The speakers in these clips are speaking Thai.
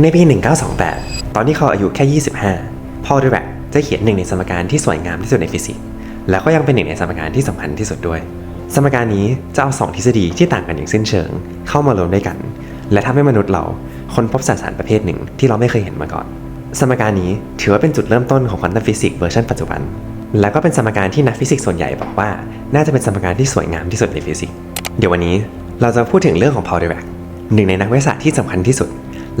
ในปี 1928 ตอนที่เขาอายุแค่ 25 พอลดแบกจะเขียนหนึ่งในสมการที่สวยงามที่สุดในฟิสิกส์ แล้วก็ยังเป็นหนึ่งในสมการที่สำคัญที่สุดด้วย สมการนี้จะเอาสองทฤษฎีที่ต่างกันอย่างสิ้นเชิง เข้ามารวมด้วยกัน และทำให้มนุษย์เราค้นพบสสารประเภทหนึ่งที่เราไม่เคยเห็นมาก่อน สมการนี้ถือว่าเป็นจุดเริ่มต้นของควอนตัมฟิสิกส์เวอร์ชันปัจจุบัน แล้วก็เป็นสมการที่นักฟิสิกส์ส่วนใหญ่บอกว่า น่าจะเป็นสมการที่สวยงามที่สุดในฟิสิกส์ เดี๋ยววันนี้เราจะพูดถึงเรื่องของพอล d ด r บ c หนึ่งในนักวิทยาศาสตร์ที่สำคัญที่สุด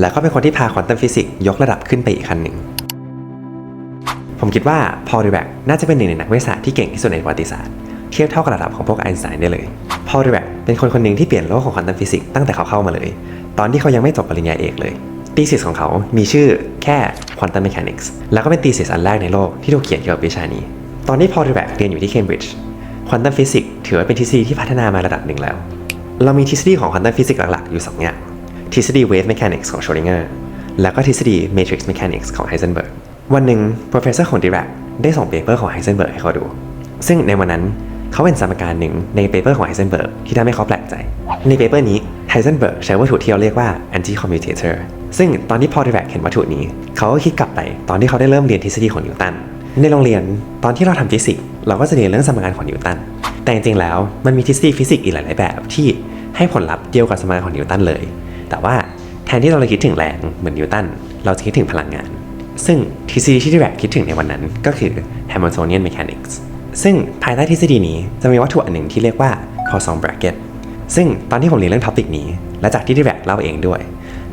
แล้วก็เป็นคนที่พาควอนตัมฟิสิกส์ยกระดับขึ้นไปอีกขั้นหนึ่ง ผมคิดว่าพอล d ด r บ c น่าจะเป็นหนึ่งในนักวิทยาศาสตร์ที่เก่งที่สุดในประวัติศาสตร์ เทียบเท่ากับระดับของพวกไอน์สไตน์ได้เลย พอล d ด r บ c เป็นคนคนหนึ่งที่เปลี่ยนโลกของควอนตัมฟิสิกส์ตั้งแต่เขาเข้ามาเลย ตอนที่เขายังไม่จบปริญญาเอกเลยตีสิสของเขามีชื่อแค่ Quantum Mechanics แล้วก็เป็นตีสิสอันแรกในโลกที่ถูกเขียนเกี่ยวกับวิชานี้ ตอนที่พอล d ด r บ c เรียนอยู่ที่เคมบริดจ์ควอนตัมฟิสิกส์ถือว่าเป็นทฤษฎีที่พัฒนามาระดับหนึ่งแล้ว เรามีทฤษฎีของควอนตัมฟิสิกส์หลักๆอยู่2อย่าง ทฤษฎี wave mechanics ของ Schrödinger แล้วก็ทฤษฎี matrix mechanics ของ Heisenberg วันหนึ่ง professor ของ Dirac ได้ส่งเปเปอร์ของ Heisenberg ให้เขาดู ซึ่งในวันนั้นเขาเป็นสมการหนึ่งในเปเปอร์ของ Heisenberg ที่ทำให้เขาแปลกใจ ในเปเปอร์นี้ Heisenberg ใช้วัตถุที่เราเรียกว่า anti commutator ซึ่งตอนที่พอ Dirac เห็นวัตถุนี้ เขาก็คิดกลับไปตอนที่เขาได้เริ่มเรียนทฤษฎีของนิวตันในโรงเรียนตอนที่เราทำฟิสิกส์เราก็จะเรียนเรื่องสมการของนิวตันแต่จริงๆแล้วมันมีทฤษฎีฟิสิกส์อีกหลายๆแบบที่ให้ผลลัพธ์เดียวกับสมการของนิวตันเลย แต่ว่าแทนที่เราจะคิดถึงแรงเหมือนนิวตัน เราจะคิดถึงพลังงาน ซึ่งทฤษฎีที่ดิแรกคิดถึงในวันนั้นก็คือ Hamiltonian Mechanics ซึ่งภายใต้ทฤษฎีนี้จะมีวัตถุอันหนึ่งที่เรียกว่า Poisson bracket ซึ่งตอนที่ผมเรียนเรื่องท็อปิกนี้ และจากที่ดิแรกเล่าเองด้วย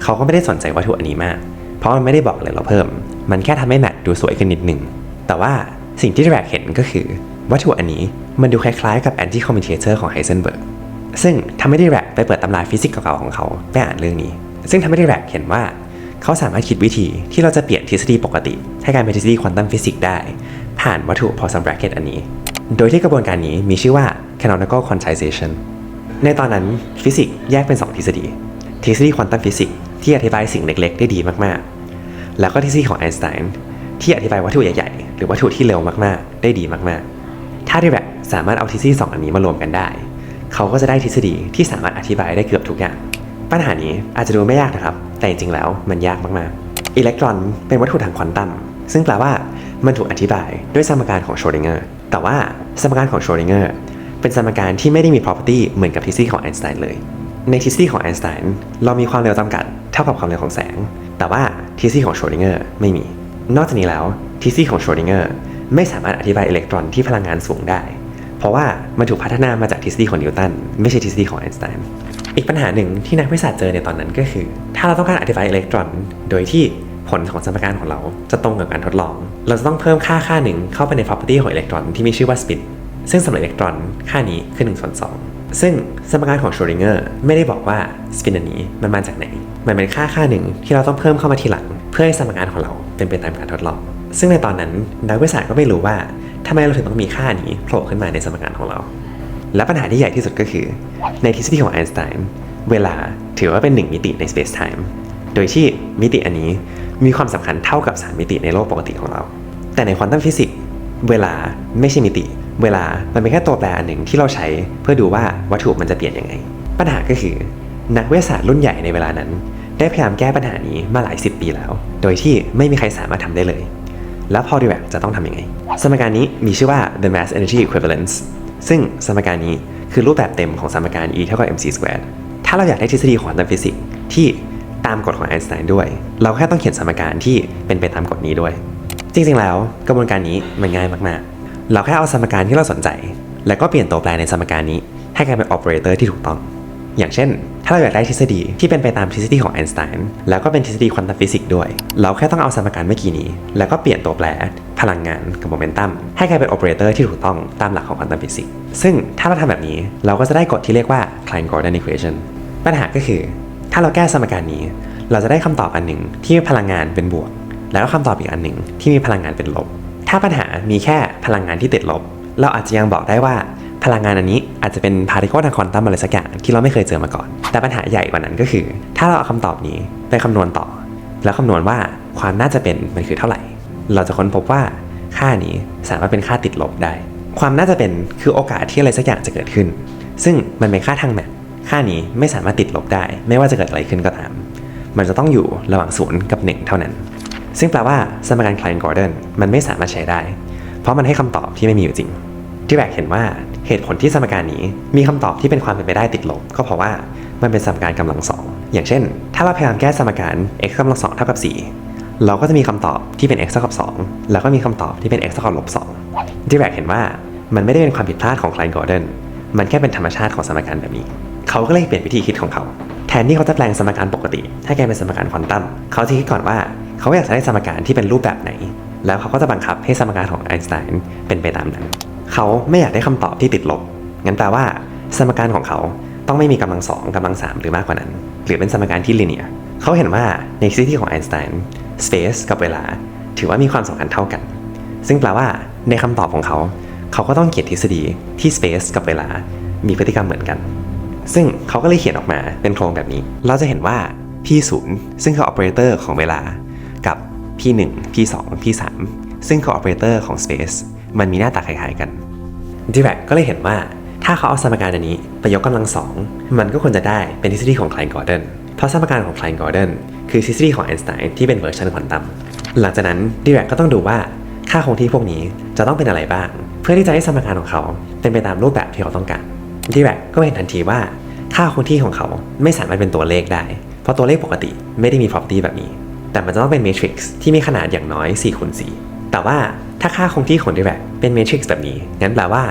เขาก็ไม่ได้สนใจวัตถุอันนี้มาก เพราะมันไม่ได้บอกอะไรเราเพิ่ม มันแค่ทำให้แมทดูสวยขึ้นนิดนึง แต่ว่าสิ่งที่ดิแรกเห็นก็คือ วัตถุอันนี้มันดูคล้ายๆกับ anti commutator ของ Heisenberg ซึ่ ซึ่งทำให้ดิแรกไปเปิดตำราฟิสิกส์เก่าๆของเขาไปอ่านเรื่องนี้ ซึ่งทำให้ดิแรกเห็นว่า เขาสามารถคิดวิธีที่เราจะเปลี่ยนทฤษฎีปกติ ให้กลายเป็นทฤษฎีควอนตัมฟิสิกส์ได้ ผ่านวัตถุ Poisson bracket อันนี้ โดยที่กระบวนการนี้มีชื่อว่า canonical quantization ในตอนนั้นฟิสิกส์แยกเป็น 2 ทฤษฎี ทฤษฎีควอนตัมฟิสิกส์ที่อธิบายสิ่งเล็กๆ ได้ดีมากๆ แล้วก็ทฤษฎีของไอน์สไตน์ที่อธิบายวัตถุใหญ่ๆ หรือวัตถุที่เร็วมากๆ ได้ดีมากๆ ถ้าดิแรกสามารถเอาทฤษฎีสองอันนี้มารวมกันได้ เขาก็จะได้ทฤษฎีที่สามารถอธิบายได้เกือบทุกอย่าง ปัญหานี้อาจจะดูไม่ยากนะครับ แต่จริงๆแล้วมันยากมากๆ อิเล็กตรอนเป็นวัตถุทางควอนตัม ซึ่งแปลว่ามันถูกอธิบายด้วยสมการของโชดิงเกอร์ แต่ว่าสมการของโชดิงเกอร์เป็นสมการที่ไม่ได้มี property เหมือนกับทฤษฎีของไอน์สไตน์เลย ในทฤษฎีของไอน์สไตน์เรามีความเร็วจำกัดเท่ากับความเร็วของแสง แต่ว่าทฤษฎีของโชดิงเกอร์ไม่มี นอกจากนี้แล้วทฤษฎีของโชดิงเกอร์ไม่สามารถอธิบายอิเล็กตรอนที่พลังงานสูงได้ เพราะว่ามันถูกพัฒนามาจากทฤษฎีของนิวตันไม่ใช่ทฤษฎีของไอน์สไตน์อีกปัญหาหนึ่งที่นักวิทยาศาสตร์เจอในตอนนั้นก็คือ ถ้าเราต้องการอธิบายอิเล็กตรอน โดยที่ผลของสมการของเราจะตรงกับการทดลอง เราจะต้องเพิ่มค่าค่าหนึ่งเข้าไปใน property ของอิเล็กตรอนที่มีชื่อว่า spin ซึ่งสำหรับอิเล็กตรอนค่านี้คือ1ส่วน2ซึ่งสมการของโชดิงเกอร์ไม่ได้บอกว่าสปินอันนี้มันมาจากไหน มันเป็นค่าค่าหนึ่งที่เราต้องเพิ่มเข้ามาทีหลัง เพื่อให้สมการของเราเป็นไปตามการทดลอง ซึ่งในตอนนั้นนักวิทยาศาสตร์ก็ไม่รู้ว่า ทำไมเราถึงต้องมีค่านี้โผล่ขึ้นมาในสมการของเรา และปัญหาที่ใหญ่ที่สุดก็คือ ในทฤษฎีของไอน์สไตน์เวลาถือว่าเป็นหนึ่งมิติใน space time โดยที่มิติอันนี้มีความสำคัญเท่ากับ3มิติในโลกปกติของเรา แต่ในควอนตัมฟิสิกส์เวลาไม่ใช่มิติ เวลามันเป็นแค่ตัวแปรอันหนึ่งที่เราใช้เพื่อดูว่าวัตถุมันจะเปลี่ยนยังไง ปัญหาก็คือ นักวิทยาศาสตร์รุ่นใหญ่ในเวลานั้น ได้พยายามแก้ปัญหานี้มาหลายสิบปีแล้ว โดยที่ไม่มีใครสามารถทำได้เลย แล้วพอดีแวกจะต้องทำยังไง สมการนี้มีชื่อว่า the mass energy equivalence ซึ่งสมการนี้คือรูปแบบเต็มของสมการ E เท่ากับ mc squared ถ้าเราอยากได้ทฤษฎีของควอนตัมฟิสิกส์ที่ตามกฎของไอน์สไตน์ด้วย เราแค่ต้องเขียนสมการที่เป็นไปตามกฎนี้ด้วย จริงๆแล้วกระบวนการนี้มันง่ายมากๆ เราแค่เอาสมการที่เราสนใจ แล้วก็เปลี่ยนตัวแปรในสมการนี้ ให้กลายเป็นออ p เ r a t o r ที่ถูกต้อง อย่างเช่น ถ้าเราอยากได้ทฤษฎีที่เป็นไปตามทฤษฎีของไอน์สไตน์แล้วก็เป็นทฤษฎีควอนตัมฟิสิกส์ด้วย เราแค่ต้องเอาสมการเมื่อกี้นี้ แล้วก็เปลี่ยนตัวแปร พลังงานกับโมเมนตัมให้กลายเป็นออ p เ r a t o r ที่ถูกต้องตามหลักของควอนตัมฟิสิกส์ซึ่งถ้าเราทำแบบนี้เราก็จะได้กฎที่เรียกว่า Klein-Gordon equation ปัญหาก็คือ ถ้าเราแก้สมการนี้ เราจะได้คำตอบอันหนึ่งที่มีพลังงานเป็นบวก แล้วก็คำตอบอีกอันหนึ่งที่มีพลังงานเป็นลบ ถ้าปัญหามีแค่พลังงานที่ติดลบ เราอาจจะยังบอกได้ว่าพลังงานอันนี้ อาจจะเป็นพาร์ติเคิลทางควอนตัมอะไรสักอย่างที่เราไม่เคยเจอมาก่อน แต่ปัญหาใหญ่กว่านั้นก็คือ ถ้าเราเอาคำตอบนี้ไปคำนวณต่อ แล้วคำนวณว่าความน่าจะเป็นมันคือเท่าไหร่ เราจะค้นพบว่าค่านี้สามารถเป็นค่าติดลบได้ ความน่าจะเป็นคือโอกาสที่อะไรสักอย่างจะเกิดขึ้น ซึ่งมันเป็นค่าทางแมทค่านี้ไม่สามารถติดลบได้ ไม่ว่าจะเกิดอะไรขึ้นก็ตาม มันจะต้องอยู่ระหว่างศูนย์กับหนึ่งเท่านั้น ซึ่งแปลว่าสมการ Klein-Gordon มันไม่สามารถใช้ได้ เพราะมันให้คำตอบที่ไม่มีอยู่จริงที่แบกเห็นว่า เหตุผลที่สมการนี้มีคำตอบที่เป็นความเป็นไปได้ติดลบ ก็เพราะว่ามันเป็นสมการกำลังสองอย่างเช่น ถ้าเราพยายามแก้สมการ x กำลังสองเท่ากับ 4 เราก็จะมีคำตอบที่เป็น x เท่ากับ 2 แล้วก็มีคำตอบที่เป็น x เท่ากับลบ2ที่แบกเห็นว่ามันไม่ได้เป็นความผิดพลาดของ Klein-Gordon มันแค่เป็นธรรมชาติของสมการแบบนี้ เขาก็เลยเปลี่ยนวิธีคิดของเขา แทนที่เขาจะแปลงสมการปกติ ให้กลายเป็นสมการควอนตัมเขาจะคิดก่อนว่าเขาอยากจะได้สมการที่เป็นรูปแบบไหน แล้วเขาก็จะบังคับให้สมการของไอน์สไตน์เป็นไปตามนั้น เขาไม่อยากได้คำตอบที่ติดลบ งั้นแปลว่า สมการของเขาต้องไม่มีกำลังสองกำลังสามหรือมากกว่านั้น หรือเป็นสมการที่ลิเนียเขาเห็นว่าในทฤษฎีของไอน์สไตน์ space กับเวลา ถือว่ามีความสำคัญเท่ากัน ซึ่งแปลว่า ในคำตอบของเขา เขาก็ต้องเขียนทฤษฎีที่ space กับเวลา มีพฤติกรรมเหมือนกัน ซึ่งเขาก็เลยเขียนออกมาเป็นโครงแบบนี้ เราจะเห็นว่า p0 ซึ่งคือ operator ของเวลา กับ p1 p2 p3 ซึ่งคือ operator ของ space มันมีหน้าตาคล้ายๆกัน d i r a c ก็เลยเห็นว่าถ้าเขาเอาสมการอันนี้ไปยกกำลังสองมันก็ควรจะได้เป็นทฤษฎีของ Klein-Gordon เพราะสมการของ Klein-Gordon คือทฤษฎีของไอน์สไตน์ที่เป็นเวอร์ชันควอนตัมหลังจากนั้น d i r a c ก็ต้องดูว่าค่าคงที่พวกนี้จะต้องเป็นอะไรบ้าง เพื่อที่จะให้สมการของเขาเป็นไปตามรูปแบบที่เขาต้องการ d i r a c ก็เห็นทันทีว่าค่าคงที่ของเขาไม่สามารถเป็นตัวเลขได้ เพราะตัวเลขปกติไม่ได้มี property แบบนี้ แต่มันจะต้องเป็น matrix ที่มีขนาดอย่างน้อย4คูณ4แต่ว่า ถ้าค่าคงที่ของ Dirac เป็น matrix แบบนี้ งั้นแปลว่า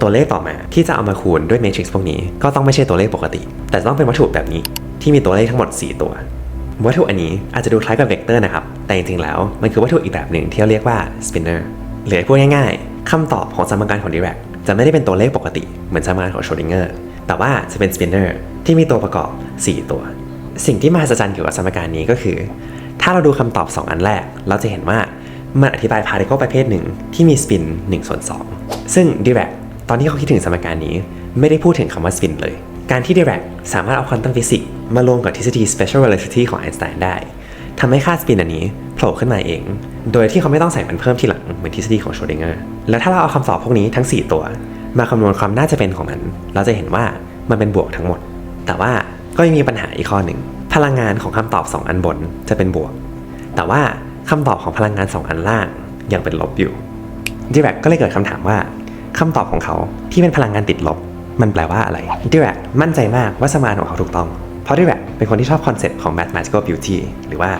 ตัวเลขต่อมาที่จะเอามาคูณด้วย matrix พวกนี้ก็ต้องไม่ใช่ตัวเลขปกติ แต่ต้องเป็นวัตถุแบบนี้ที่มีตัวเลขทั้งหมด 4 ตัว วัตถุอันนี้อาจจะดูคล้ายกับเวกเตอร์นะครับ แต่จริงๆแล้วมันคือวัตถุอีกแบบหนึ่งที่เราเรียกว่า spinner หรือพูดง่ายๆคำตอบของสมการของ Dirac จะไม่ได้เป็นตัวเลขปกติเหมือนสมการของ Schrödinger แต่ว่าจะเป็น spinner ที่มีตัวประกอบ 4 ตัว สิ่งที่มหัศจรรย์เกี่ยวกับสมการนี้ก็คือ ถ้าเราดูคำตอบ 2 อันแรก เราจะเห็นว่า มันอธิบายพาร์ติเคิลประเภทหนึ่งที่มีสปิน1ส่วน2 ซึ่ง Dirac ตอนที่เขาคิดถึงสมการนี้ ไม่ได้พูดถึงคำว่าสปินเลย การที่ Dirac สามารถเอาควอนตัมฟิสิกส์มารวมกับทฤษฎี special relativity ของไอน์สไตน์ได้ทำให้ค่าสปินอันนี้โผล่ขึ้นมาเอง โดยที่เขาไม่ต้องใส่มันเพิ่มทีหลังเหมือนทฤษฎีของโชดิงเกอร์แล้วถ้าเราเอาคำตอบพวกนี้ทั้ง 4 ตัว มาคำนวณความน่าจะเป็นของมัน เราจะเห็นว่ามันเป็นบวกทั้งหมด แต่ว่าก็ยังมีปัญหาอีกข้อหนึ่งพลังงานของคำตอบ 2 อันบนจะเป็นบวก แต่ว่า คำตอบของพลังงาน 2 อันล่างยังเป็นลบอยู่ดิแรกก็เลยเกิดคำถามว่าคำตอบของเขาที่เป็นพลังงานติดลบ มันแปลว่าอะไรดิแรกมั่นใจมากว่าสมานของเขาถูกต้อง เพราะดิแรกเป็นคนที่ชอบคอนเซ็ปต์ของ mathematical beauty หรือว่า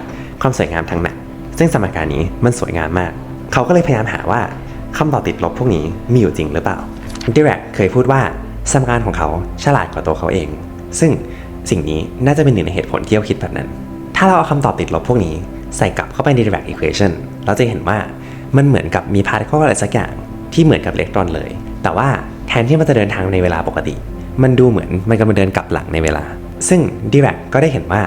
ความสวยงามทางแมทซึ่งสมการนี้มันสวยงามมาก เขาก็เลยพยายามหาว่าคำตอบติดลบพวกนี้มีอยู่จริงหรือเปล่าดิแรกเคยพูดว่าสมการของเขาฉลาดกว่าตัวเขาเอง ซึ่งสิ่งนี้น่าจะเป็นหนึ่งในเหตุผลที่เขาคิดแบบนั้น ถ้าเราเอาคำตอบติดลบพวกนี้ ใส่กลับเข้าไปใน Dirac equation เราจะเห็นว่ามันเหมือนกับมี particle อะไรสักอย่างที่เหมือนกับอิเล็กตรอนเลย แต่ว่าแทนที่มันจะเดินทางในเวลาปกติ มันดูเหมือนมันกำลังเดินกลับหลังในเวลา ซึ่ง Dirac ก็ได้เห็นว่า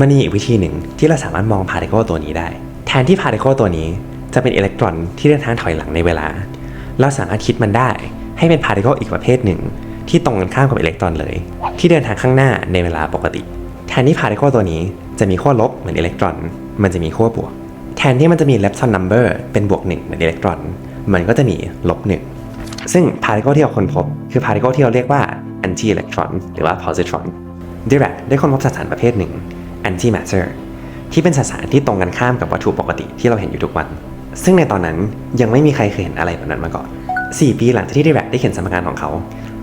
มันมีอีกวิธีหนึ่งที่เราสามารถมอง particle ตัวนี้ได้ แทนที่ particle ตัวนี้จะเป็นอิเล็กตรอนที่เดินทางถอยหลังในเวลา เราสามารถคิดมันได้ให้เป็น particle อีกประเภทหนึ่ง ที่ตรงกันข้ามกับอิเล็กตรอนเลย ที่เดินทางข้างหน้าในเวลาปกติ แทนที่ particle ตัวนี้ จะมีขั้วลบเหมือนอิเล็กตรอน มันจะมีขั้วบวก แทนที่มันจะมี lepton number เป็นบวก1เหมือนอิเล็กตรอน มันก็จะมีลบ1ซึ่ง particle ที่เราค้นพบ คือ particle ที่เราเรียกว่า anti electron หรือว่า positron Dirac ได้ค้นพบสสารประเภทหนึ่ง anti matter ที่เป็นสสารที่ตรงกันข้ามกับวัตถุปกติที่เราเห็นอยู่ทุกวัน ซึ่งในตอนนั้นยังไม่มีใครเคยเห็นอะไรแบบนั้นมาก่อน 4 ปีหลังจากที่ Dirac ได้เขียนสมการของเขา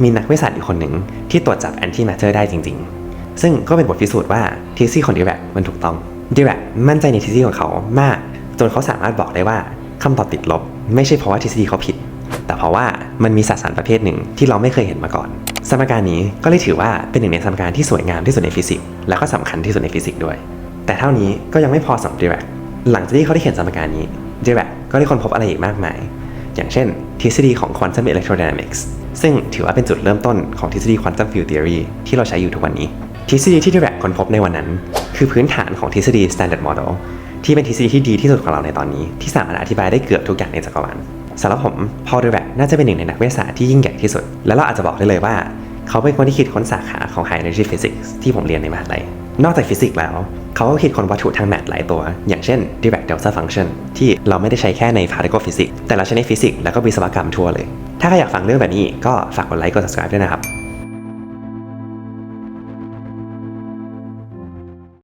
มีนักวิทยาศาสตร์อีกคนหนึ่งที่ตรวจจับ anti matter ได้จริง ๆ ซึ่งก็เป็นบทพิสูจน์ว่าทฤษฎีของ Dirac มันถูกต้อง Dirac มั่นใจในทฤษฎีของเขามาก จนเขาสามารถบอกได้ว่าคำตอบติดลบ ไม่ใช่เพราะว่าทฤษฎีเขาผิด แต่เพราะว่ามันมีสสารประเภทหนึ่งที่เราไม่เคยเห็นมาก่อน สมการนี้ก็เลยถือว่าเป็นหนึ่งในสมการที่สวยงามที่สุดในฟิสิกส์และก็สำคัญที่สุดในฟิสิกส์ด้วย แต่เท่านี้ก็ยังไม่พอสำหรับ Dirac หลังจากที่เขาได้เขียนสมการนี้ Dirac ก็ได้ค้นพบอะไรอีกมากมาย อย่างเช่น ทฤษฎีของ Quantum Electrodynamics ซึ่งถือว่าเป็นจุดเริ่มต้นของทฤษฎี Quantum Field Theory ที่เราใช้อยู่ทุกวันนี้ ทฤษฎีที่ Dirac ค้นพบในวันนั้น คือพื้นฐานของทฤษฎี Standard Model ที่เป็นทฤษฎีที่ดีที่สุดของเราในตอนนี้ ที่สามารถอธิบายได้เกือบทุกอย่างในจักรวาลสำหรับผมพอล Dirac น่าจะเป็นหนึ่งในนักวิทยาศาสตร์ที่ยิ่งใหญ่ที่สุด และเราอาจจะบอกได้เลยว่า เขาเป็นคนที่คิดค้นสาขาของ High Energy Physics ที่ผมเรียนในมหาลัยนอกจากฟิสิกส์แล้ว เขาก็คิดค้นวัตถุทางแมทหลายตัว อย่างเช่น Dirac Delta Function ที่เราไม่ได้ใช้แค่ใน particle physics แต่เราใช้ในฟิสิกส์และก็วิศวกรรมทั่วเลย ถ้าใครอยากฟังเรื่องแบบนี้ก็ฝากกดไลค์กด subscribe ด้วยนะครับ